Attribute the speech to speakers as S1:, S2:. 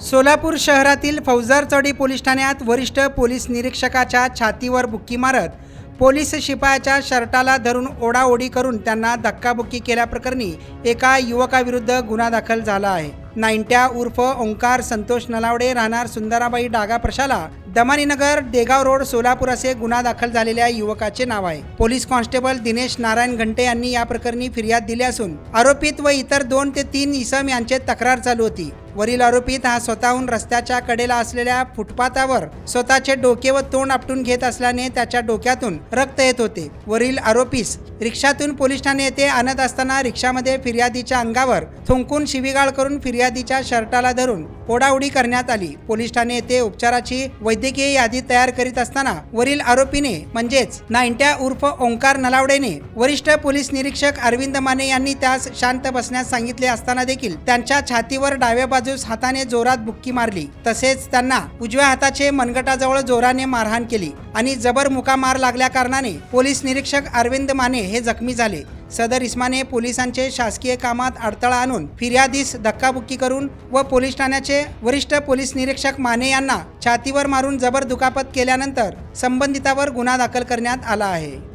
S1: सोलापूर शहरातील फौजारचौडी पोलीस ठाण्यात वरिष्ठ पोलीस निरीक्षकाच्या छातीवर बुक्की मारत पोलीस शिपायाच्या शर्टाला धरून ओढाओढी करून त्यांना धक्काबुक्की केल्याप्रकरणी एका युवकाविरुद्ध गुन्हा दाखल झाला आहे. नाईंट्या उर्फ ओंकार संतोष नलावडे राहणार सुंदराबाई डागा प्रशाला दमानीनगर देगाव रोड सोलापूर असे गुन्हा दाखल झालेल्या युवकाचे नाव आहे. पोलीस कॉन्स्टेबल दिनेश नारायण घंटे यांनी या प्रकरणी फिर्याद दिली असून आरोपीत व इतर दोन ते तीन इसम यांचे तक्रार चालू होती. वरील आरोपीत हा स्वतःहून रस्त्याच्या कडेला असलेल्या फुटपाथावर स्वतःचे डोके व तोंड आपटून घेत असल्याने त्याच्या डोक्यातून रक्त येत होते. वरील आरोपीस रिक्षातून पोलीस ठाणे येथे आणत असताना रिक्षामध्ये फिर्यादीच्या अंगावर थुंकून शिवीगाळ करून फिर्यादीच्या शर्टाला धरून ओढाउडी करण्यात आली. पोलीस ठाणे येथे उपचाराची वैद्यकीय यादी तयार करीत असताना वरील आरोपीने म्हणजेच नाईंट्या उर्फ ओंकार नलावडेने वरिष्ठ पोलीस निरीक्षक अरविंद माने यांनी त्यास शांत बसण्यास सांगितले असताना देखील त्यांच्या छातीवर डाव्या बाजूस हाताने जोरात बुक्की मारली. तसेच त्यांना उजव्या हाताचे मनगटाजवळ जोराने मारहाण केली आणि जबर मुका मार लागल्या कारणाने पोलीस निरीक्षक अरविंद माने हे जखमी झाले. सदर इस्माने पोलिसांचे शासकीय कामात अडथळा आणून फिर्यादीस धक्काबुक्की करून व पोलीस ठाण्याचे वरिष्ठ पोलीस निरीक्षक माने यांना छातीवर मारून जबर दुखापत केल्यानंतर संबंधितावर गुन्हा दाखल करण्यात आला आहे.